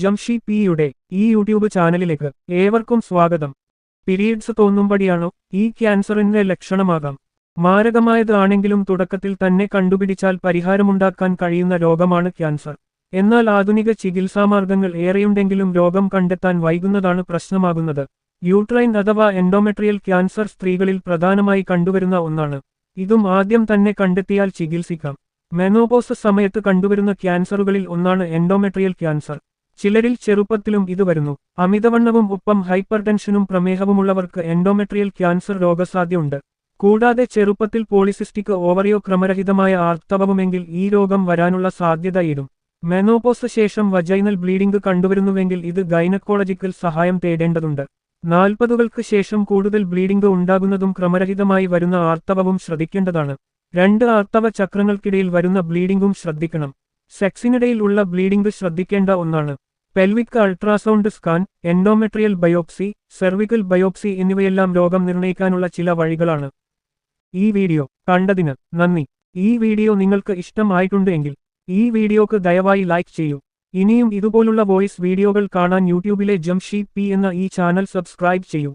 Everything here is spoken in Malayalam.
ജംഷി പിയുടെ ഈ യൂട്യൂബ് ചാനലിലേക്ക് ഏവർക്കും സ്വാഗതം. പിരീഡ്സ് തോന്നുമ്പടിയാണോ ഈ ക്യാൻസറിന്റെ ലക്ഷണമാകാം. മാരകമായതാണെങ്കിലും തുടക്കത്തിൽ തന്നെ കണ്ടുപിടിച്ചാൽ പരിഹാരമുണ്ടാക്കാൻ കഴിയുന്ന രോഗമാണ് ക്യാൻസർ. എന്നാൽ ആധുനിക ചികിത്സാമാർഗങ്ങൾ ഏറെയുണ്ടെങ്കിലും രോഗം കണ്ടെത്താൻ വൈകുന്നതാണ് പ്രശ്നമാകുന്നത്. യൂട്രൈൻ അഥവാ എൻഡോമെട്രിയൽ ക്യാൻസർ സ്ത്രീകളിൽ പ്രധാനമായി കണ്ടുവരുന്ന ഒന്നാണ്. ഇതും ആദ്യം തന്നെ കണ്ടെത്തിയാൽ ചികിത്സിക്കാം. മെനോപോസ് സമയത്ത് കണ്ടുവരുന്ന ക്യാൻസറുകളിൽ ഒന്നാണ് എൻഡോമെട്രിയൽ ക്യാൻസർ. ചിലരിൽ ചെറുപ്പത്തിലും ഇത് വരുന്നു. അമിതവണ്ണവും ഒപ്പം ഹൈപ്പർ ടെൻഷനും പ്രമേഹവുമുള്ളവർക്ക് എൻഡോമെട്രിയൽ ക്യാൻസർ രോഗസാധ്യമുണ്ട് കൂടാതെ ചെറുപ്പത്തിൽ പോളിസിസ്റ്റിക് ഓവറിയോ ക്രമരഹിതമായ ആർത്തവവുമെങ്കിൽ ഈ രോഗം വരാനുള്ള സാധ്യതയിടും മെനോപോസ് ശേഷം വജൈനൽ ബ്ലീഡിംഗ് കണ്ടുവരുന്നുവെങ്കിൽ ഇത് ഗൈനക്കോളജിക്കൽ സഹായം തേടേണ്ടതുണ്ട്. നാൽപ്പതുകൾക്ക് ശേഷം കൂടുതൽ ബ്ലീഡിംഗ് ഉണ്ടാകുന്നതും ക്രമരഹിതമായി വരുന്ന ആർത്തവവും ശ്രദ്ധിക്കേണ്ടതാണ്. രണ്ട് ആർത്തവ ചക്രങ്ങൾക്കിടയിൽ വരുന്ന ബ്ലീഡിംഗും ശ്രദ്ധിക്കണം. സെക്സിനിടയിൽ ഉള്ള ബ്ലീഡിംഗ് ശ്രദ്ധിക്കേണ്ട ഒന്നാണ്. Pelvic ultrasound scan endometrial biopsy cervical biopsy എന്നിവയെല്ലാം രോഗം നിർണയിക്കാനുള്ള ചില വഴികളാണ്. ഈ വീഡിയോ കണ്ടതിന് നന്ദി. ഈ വീഡിയോ നിങ്ങൾക്ക് ഇഷ്ടമായിട്ടുണ്ട് എങ്കിൽ ഈ വീഡിയോക്ക് ദയവായി ലൈക്ക് ചെയ്യൂ. ഇനിയും ഇതുപോലുള്ള വോയിസ് വീഡിയോകൾ കാണാൻ യൂട്യൂബിലെ ജംഷി പി എന്ന ഈ ചാനൽ സബ്സ്ക്രൈബ് ചെയ്യൂ.